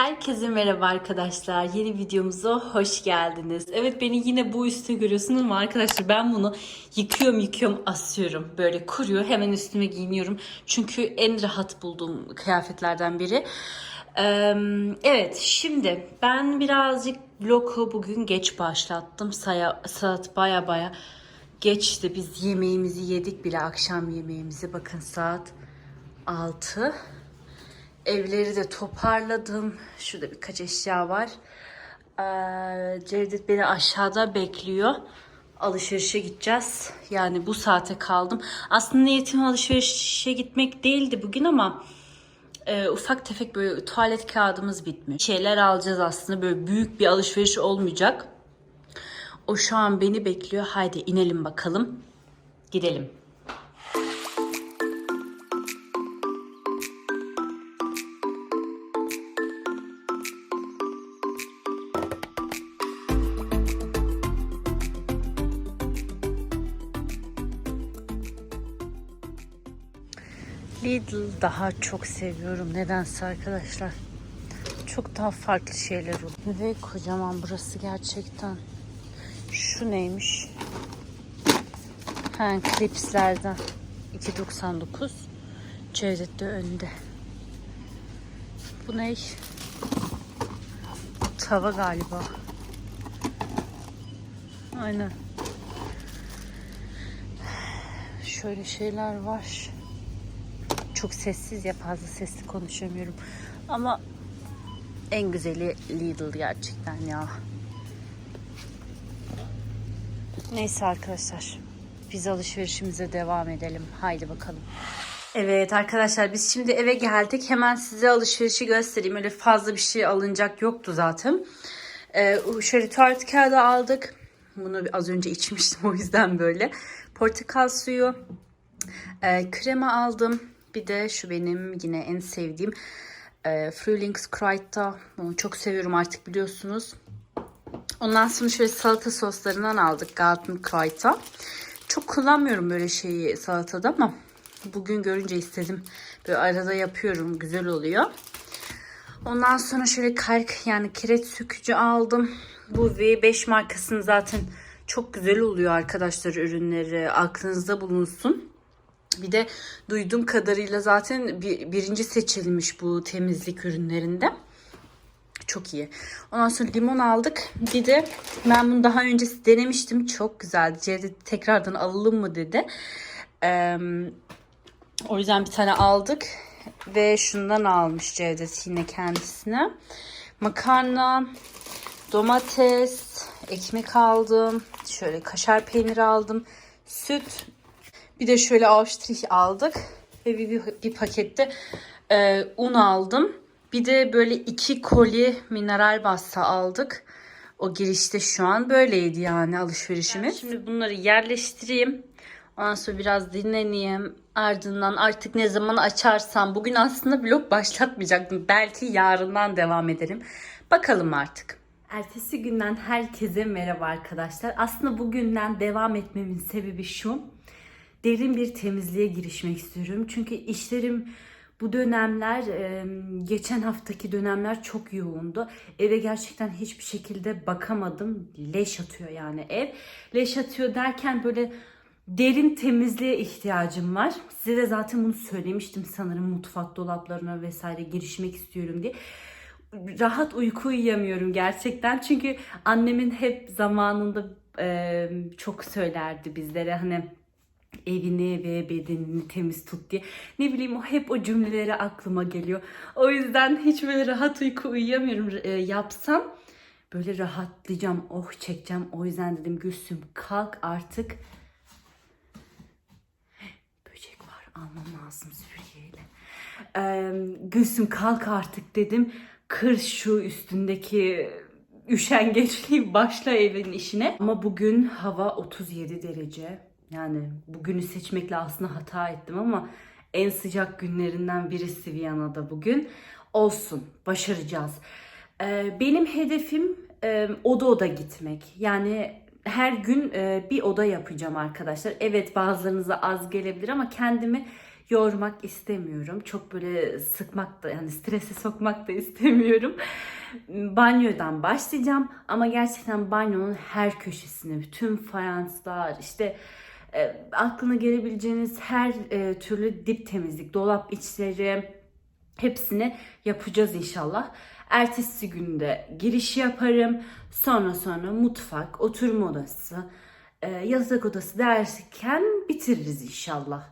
Herkese merhaba arkadaşlar. Yeni videomuza hoş geldiniz. Evet beni yine bu üstte görüyorsunuz ama arkadaşlar ben bunu yıkıyorum yıkıyorum asıyorum. Böyle kuruyor hemen üstüme giyiniyorum. Çünkü en rahat bulduğum kıyafetlerden biri. Evet şimdi ben birazcık vlogu bugün geç başlattım. Saat baya baya geçti. Biz yemeğimizi yedik bile akşam yemeğimizi. Bakın saat 6. Evleri de toparladım. Şurada birkaç eşya var. Ee, Cevdet beni aşağıda bekliyor. Alışverişe gideceğiz. Yani bu saate kaldım. Aslında niyetim alışverişe gitmek değildi bugün ama e, ufak tefek böyle tuvalet kağıdımız bitmiş. Şeyler alacağız aslında. Böyle büyük bir alışveriş olmayacak. O şu an beni bekliyor. Haydi inelim bakalım. Gidelim. Lidl daha çok seviyorum nedense arkadaşlar. Çok daha farklı şeyler oluyor. Ve kocaman burası gerçekten. Şu neymiş? Ha, klipslerden. 2.99. Cevdet de önde. Bu ne? Tava galiba. Aynen. Şöyle şeyler var çok sessiz ya fazla sesli konuşamıyorum. Ama en güzeli Lidl gerçekten ya. Neyse arkadaşlar. Biz alışverişimize devam edelim. Haydi bakalım. Evet arkadaşlar biz şimdi eve geldik. Hemen size alışverişi göstereyim. Öyle fazla bir şey alınacak yoktu zaten. Ee, şöyle tuvalet kağıdı aldık. Bunu az önce içmiştim o yüzden böyle. Portakal suyu. Ee, krema aldım. Bir de şu benim yine en sevdiğim e, Frühlingskräuter. Bunu çok seviyorum artık biliyorsunuz. Ondan sonra şöyle salata soslarından aldık Gartenkräuter. Çok kullanmıyorum böyle şeyi salatada ama bugün görünce istedim. Böyle arada yapıyorum. Güzel oluyor. Ondan sonra şöyle kalk yani kireç sökücü aldım. Bu V5 markasının zaten çok güzel oluyor arkadaşlar ürünleri. Aklınızda bulunsun. Bir de duyduğum kadarıyla zaten bir, birinci seçilmiş bu temizlik ürünlerinde. Çok iyi. Ondan sonra limon aldık. Bir de ben bunu daha önce denemiştim. Çok güzeldi. Cevdet tekrardan alalım mı dedi. Ee, o yüzden bir tane aldık. Ve şundan almış Cevdet yine kendisine. Makarna, domates, ekmek aldım. Şöyle kaşar peyniri aldım. Süt, bir de şöyle Aufstrich aldık. Ve bir, bir, bir pakette e, un aldım. Bir de böyle iki koli mineral bassa aldık. O girişte şu an böyleydi yani alışverişimiz. Ben şimdi bunları yerleştireyim. Ondan sonra biraz dinleneyim. Ardından artık ne zaman açarsam. Bugün aslında vlog başlatmayacaktım. Belki yarından devam ederim. Bakalım artık. Ertesi günden herkese merhaba arkadaşlar. Aslında bugünden devam etmemin sebebi şu derin bir temizliğe girişmek istiyorum. Çünkü işlerim bu dönemler geçen haftaki dönemler çok yoğundu. Eve gerçekten hiçbir şekilde bakamadım. Leş atıyor yani ev. Leş atıyor derken böyle derin temizliğe ihtiyacım var. Size de zaten bunu söylemiştim sanırım mutfak dolaplarına vesaire girişmek istiyorum diye. Rahat uyku uyuyamıyorum gerçekten. Çünkü annemin hep zamanında çok söylerdi bizlere hani evini ve bedenini temiz tut diye. Ne bileyim o hep o cümleleri aklıma geliyor. O yüzden hiç böyle rahat uyku uyuyamıyorum. E, yapsam böyle rahatlayacağım, oh çekeceğim. O yüzden dedim Gülsüm kalk artık. Böcek var almam lazım süpürgeyle. Ee, Gülsüm kalk artık dedim. Kır şu üstündeki üşengeçliği başla evin işine. Ama bugün hava 37 derece. Yani bugünü seçmekle aslında hata ettim ama en sıcak günlerinden birisi Viyana'da bugün. Olsun, başaracağız. Ee, benim hedefim e, oda oda gitmek. Yani her gün e, bir oda yapacağım arkadaşlar. Evet bazılarınıza az gelebilir ama kendimi yormak istemiyorum. Çok böyle sıkmak da yani strese sokmak da istemiyorum. Banyodan başlayacağım ama gerçekten banyonun her köşesini, bütün fayanslar, işte e, aklına gelebileceğiniz her e, türlü dip temizlik, dolap içleri hepsini yapacağız inşallah. Ertesi günde giriş yaparım. Sonra sonra mutfak, oturma odası, e, yatak odası derken bitiririz inşallah.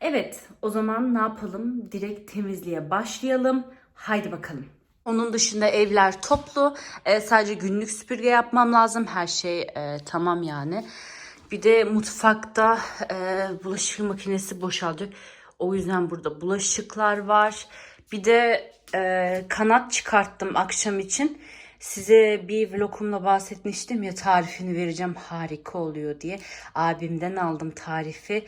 Evet, o zaman ne yapalım? Direkt temizliğe başlayalım. Haydi bakalım. Onun dışında evler toplu. E, sadece günlük süpürge yapmam lazım. Her şey e, tamam yani. Bir de mutfakta e, bulaşık makinesi boşalacak. O yüzden burada bulaşıklar var. Bir de e, kanat çıkarttım akşam için. Size bir vlogumla bahsetmiştim ya tarifini vereceğim harika oluyor diye. Abimden aldım tarifi.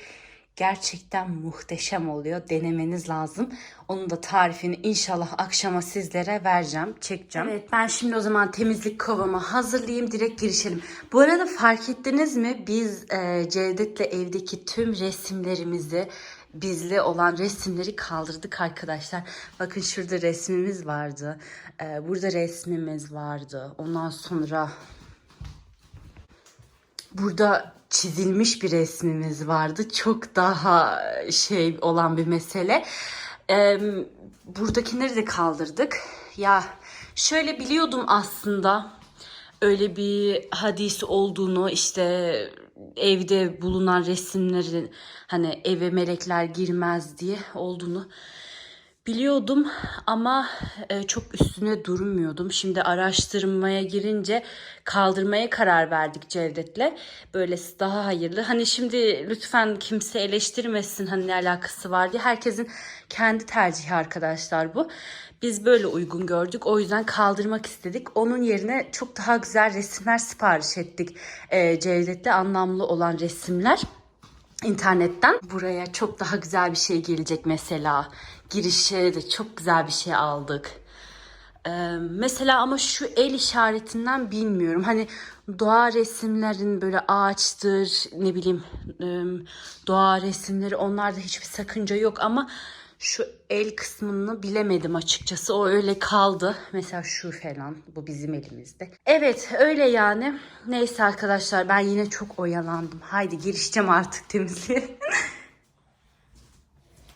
Gerçekten muhteşem oluyor. Denemeniz lazım. Onun da tarifini inşallah akşama sizlere vereceğim, çekeceğim. Evet ben şimdi o zaman temizlik kovamı hazırlayayım. Direkt girişelim. Bu arada fark ettiniz mi? Biz e, Cevdet'le evdeki tüm resimlerimizi bizle olan resimleri kaldırdık arkadaşlar. Bakın şurada resmimiz vardı. E, burada resmimiz vardı. Ondan sonra burada çizilmiş bir resmimiz vardı. Çok daha şey olan bir mesele. Ee, buradakileri de kaldırdık. Ya şöyle biliyordum aslında öyle bir hadis olduğunu işte evde bulunan resimlerin hani eve melekler girmez diye olduğunu Biliyordum ama e, çok üstüne durmuyordum. Şimdi araştırmaya girince kaldırmaya karar verdik Cevdet'le. Böylesi daha hayırlı. Hani şimdi lütfen kimse eleştirmesin hani ne alakası var diye. Herkesin kendi tercihi arkadaşlar bu. Biz böyle uygun gördük. O yüzden kaldırmak istedik. Onun yerine çok daha güzel resimler sipariş ettik. E, Cevdet'le anlamlı olan resimler internetten. Buraya çok daha güzel bir şey gelecek mesela. Girişe de çok güzel bir şey aldık. Ee, mesela ama şu el işaretinden bilmiyorum. Hani doğa resimlerin böyle ağaçtır ne bileyim e, doğa resimleri onlarda hiçbir sakınca yok ama şu el kısmını bilemedim açıkçası. O öyle kaldı. Mesela şu falan. Bu bizim elimizde. Evet öyle yani. Neyse arkadaşlar ben yine çok oyalandım. Haydi girişeceğim artık temizliğe.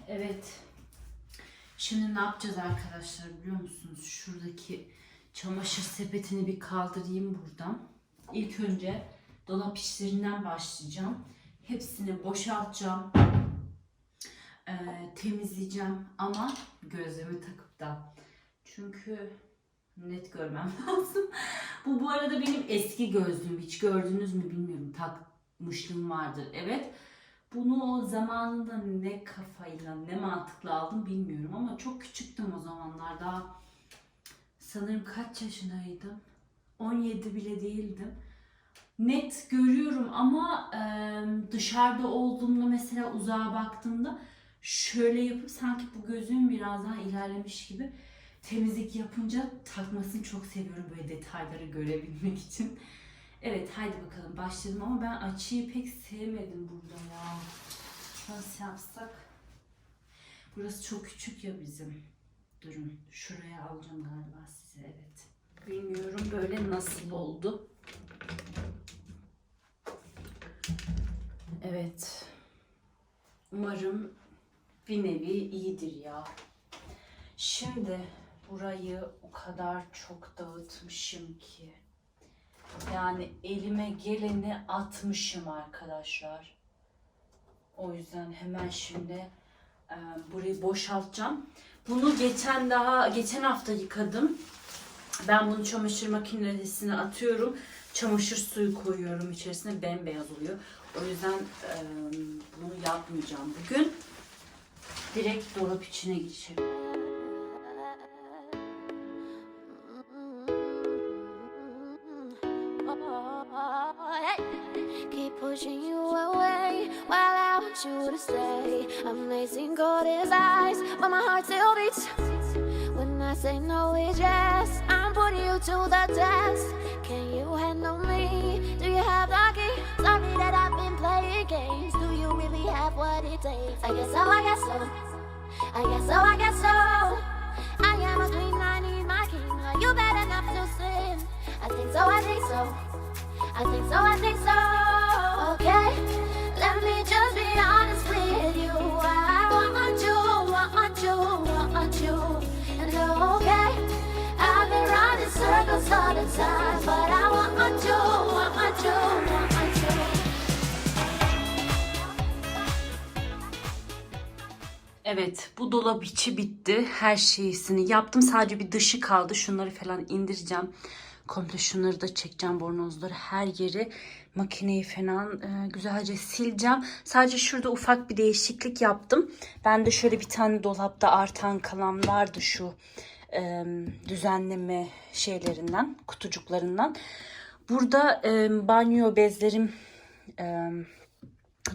evet. Şimdi ne yapacağız arkadaşlar biliyor musunuz? Şuradaki çamaşır sepetini bir kaldırayım buradan. İlk önce dolap işlerinden başlayacağım. Hepsini boşaltacağım e, temizleyeceğim ama gözlüğümü takıp da. Çünkü net görmem lazım. Bu bu arada benim eski gözlüğüm. Hiç gördünüz mü bilmiyorum. Takmışlığım vardır. Evet. Bunu o zamanında ne kafayla ne mantıkla aldım bilmiyorum ama çok küçüktüm o zamanlar. Daha sanırım kaç yaşındaydım? 17 bile değildim. Net görüyorum ama dışarıda olduğumda mesela uzağa baktığımda şöyle yapıp sanki bu gözüm biraz daha ilerlemiş gibi temizlik yapınca takmasını çok seviyorum böyle detayları görebilmek için. Evet haydi bakalım başladım ama ben açıyı pek sevmedim burada ya. Nasıl yapsak? Burası çok küçük ya bizim. Durun şuraya alacağım galiba size evet. Bilmiyorum böyle nasıl oldu. Evet. Umarım bir nevi iyidir ya. Şimdi burayı o kadar çok dağıtmışım ki. Yani elime geleni atmışım arkadaşlar. O yüzden hemen şimdi e, burayı boşaltacağım. Bunu geçen daha geçen hafta yıkadım. Ben bunu çamaşır makinesine atıyorum. Çamaşır suyu koyuyorum içerisine bembeyaz oluyor. O yüzden e, bunu yapmayacağım bugün. Direkt dolap içine geçelim. Pushing you away while I want you to stay. Amazing God his eyes, but my heart still beats. When I say no, it's yes. I'm putting you to the test. Can you handle me? Do you have the key? Sorry that I've been playing games. Do you really have what it takes? I guess so, I guess so. I guess so, I guess so. I am a queen, I need my king. Are you bad enough to sin? I think so, I think so. I think so, I think so. Evet bu dolap içi bitti. Her şeysini yaptım. Sadece bir dışı kaldı. Şunları falan indireceğim. Komple şunları da çekeceğim bornozları. Her yeri makineyi falan e, güzelce sileceğim. Sadece şurada ufak bir değişiklik yaptım. Ben de şöyle bir tane dolapta artan kalan vardı şu e, düzenleme şeylerinden, kutucuklarından. Burada e, banyo bezlerim e,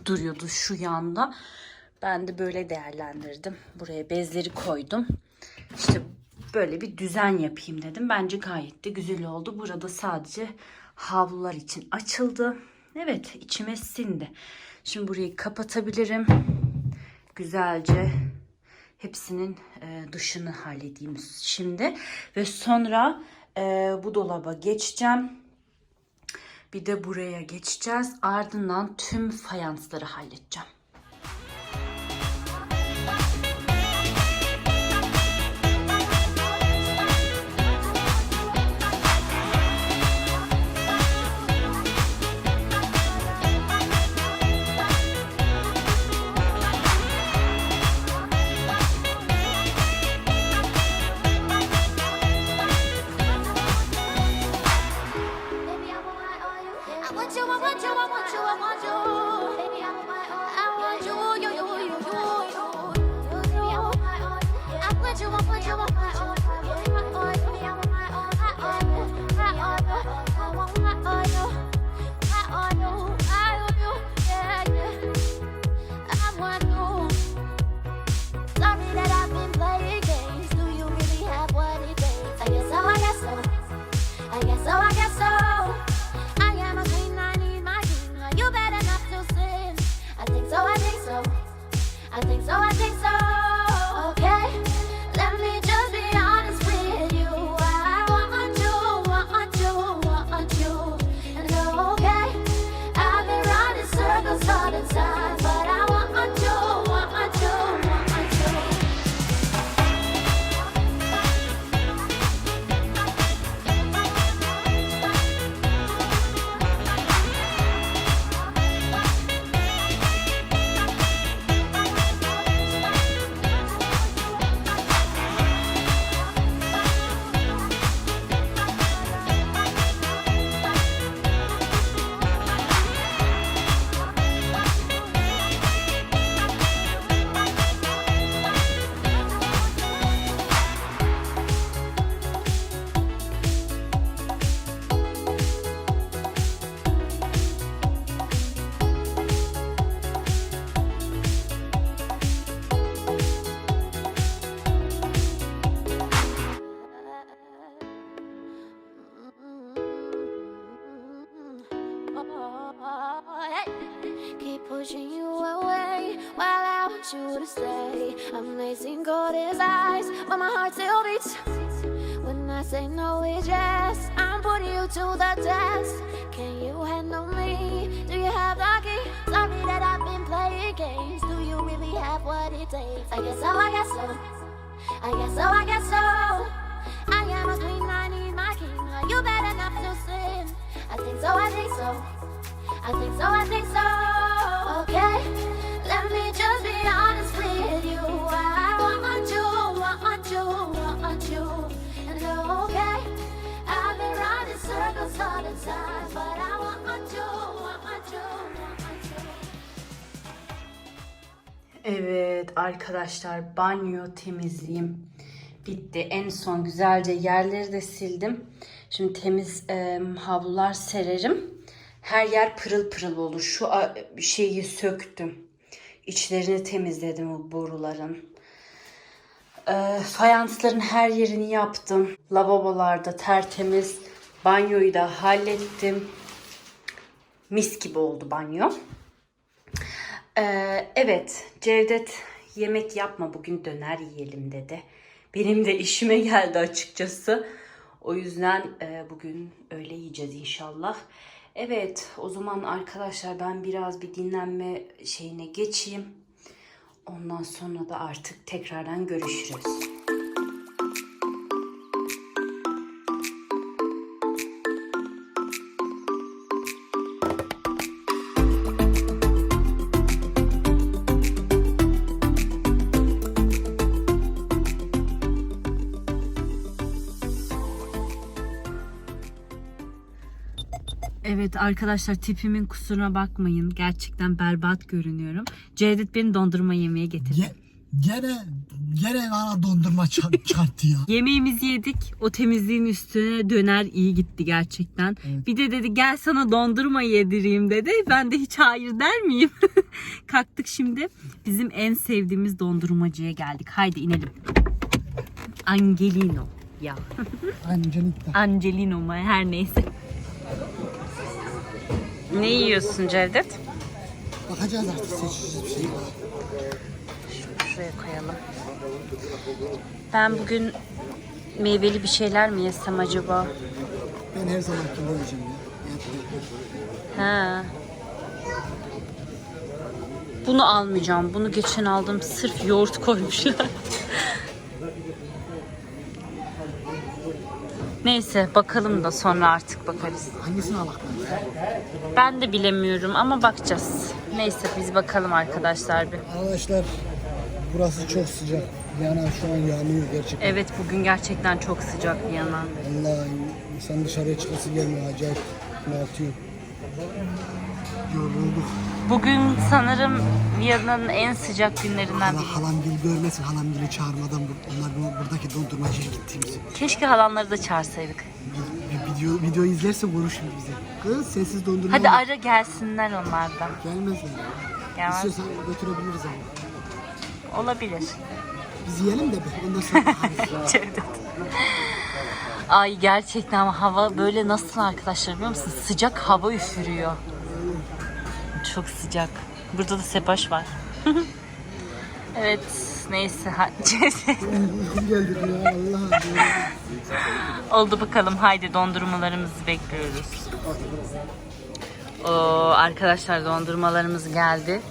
duruyordu şu yanda. Ben de böyle değerlendirdim. Buraya bezleri koydum. İşte böyle bir düzen yapayım dedim. Bence gayet de güzel oldu. Burada sadece havlular için açıldı. Evet içime sindi. Şimdi burayı kapatabilirim. Güzelce hepsinin e, dışını halledeyim şimdi. Ve sonra e, bu dolaba geçeceğim. Bir de buraya geçeceğiz. Ardından tüm fayansları halledeceğim. You to stay. I'm lacing cold as ice, but my heart still beats. When I say no, it's yes. I'm putting you to the test. Can you handle me? Do you have the key? Sorry that I've been playing games. Do you really have what it takes? I guess so, I guess so. I guess so, I guess so. Evet arkadaşlar banyo temizliğim bitti. En son güzelce yerleri de sildim. Şimdi temiz e, havlular sererim. Her yer pırıl pırıl olur. Şu şeyi söktüm. İçlerini temizledim o boruların. E, fayansların her yerini yaptım. Lavabolarda tertemiz. Banyoyu da hallettim. Mis gibi oldu banyo. Ee, evet Cevdet yemek yapma bugün döner yiyelim dedi. Benim de işime geldi açıkçası. O yüzden e, bugün öyle yiyeceğiz inşallah. Evet o zaman arkadaşlar ben biraz bir dinlenme şeyine geçeyim. Ondan sonra da artık tekrardan görüşürüz. Arkadaşlar tipimin kusuruna bakmayın. Gerçekten berbat görünüyorum. Cevdet beni dondurma yemeye getirdi. Ge- gene gene bana dondurma çar- çarptı ya. Yemeğimizi yedik. O temizliğin üstüne döner iyi gitti gerçekten. Bir de dedi gel sana dondurma yedireyim dedi. Ben de hiç hayır der miyim? Kalktık şimdi. Bizim en sevdiğimiz dondurmacıya geldik. Haydi inelim. Angelino. Ya. Angelina. Angelino mu her neyse. Ne yiyorsun Cevdet? Bakacağız artık seçeceğiz bir şey. Şuraya koyalım. Ben bugün meyveli bir şeyler mi yesem acaba? Ben her zaman kilo yiyeceğim ya. Yap. Ha. Bunu almayacağım. Bunu geçen aldım. Sırf yoğurt koymuşlar. Neyse bakalım da sonra artık bakarız. Hangisini alak ben? De bilemiyorum ama bakacağız. Neyse biz bakalım arkadaşlar bir. Arkadaşlar burası çok sıcak. Yani şu an yağmıyor gerçekten. Evet bugün gerçekten çok sıcak bir yana. Allah insan dışarıya çıkası gelmiyor acayip bunaltıyor. Yorulduk. Bugün sanırım Viyana'nın en sıcak günlerinden biri. halam gel görmesin halam geli çağırmadan bur- onlar bu- buradaki dondurmacıya gittiğimizi. Keşke halanları da çağırsaydık. Bir video, video izlerse konuşur bize. Kız sessiz dondurma Hadi ara gelsinler onlar da. Gelmezler. Gelmez. İstiyorsan götürebiliriz ama. Olabilir. Biz yiyelim de bir, ondan sonra bakarız. Cevdet. Ay gerçekten hava böyle nasıl arkadaşlar biliyor musun? Sıcak hava üfürüyor. Çok sıcak. Burada da sepaş var. evet neyse. geldi ya Allah. Oldu bakalım haydi dondurmalarımızı bekliyoruz. Oo, arkadaşlar dondurmalarımız geldi.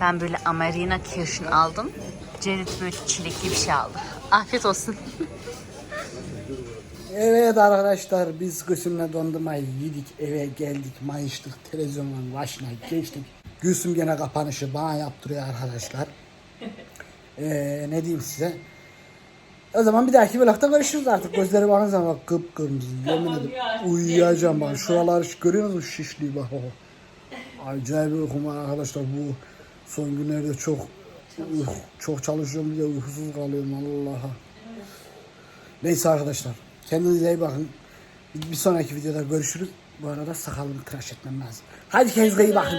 Ben böyle Amarina Kirsch'ün aldım. Cevdet böyle çilekli bir şey aldı. Afiyet olsun. Evet arkadaşlar biz Gülsüm'le dondurmayı yedik eve geldik mayıştık televizyonun başına geçtik. Gülsüm gene kapanışı bana yaptırıyor arkadaşlar. Ee, ne diyeyim size. O zaman bir dahaki vlogda görüşürüz artık. Gözleri bakın zaman bak kıpkırmızı. Yemin ederim uyuyacağım bak. Şuralar görüyor musunuz şişliği bak. bak. Acayip uykum var arkadaşlar bu son günlerde çok çok çalışıyorum diye uykusuz kalıyorum Allah'a. Neyse arkadaşlar. Kendinize iyi bakın. Bir sonraki videoda görüşürüz. Bu arada sakalımı tıraş etmem lazım. Hadi kendinize iyi bakın.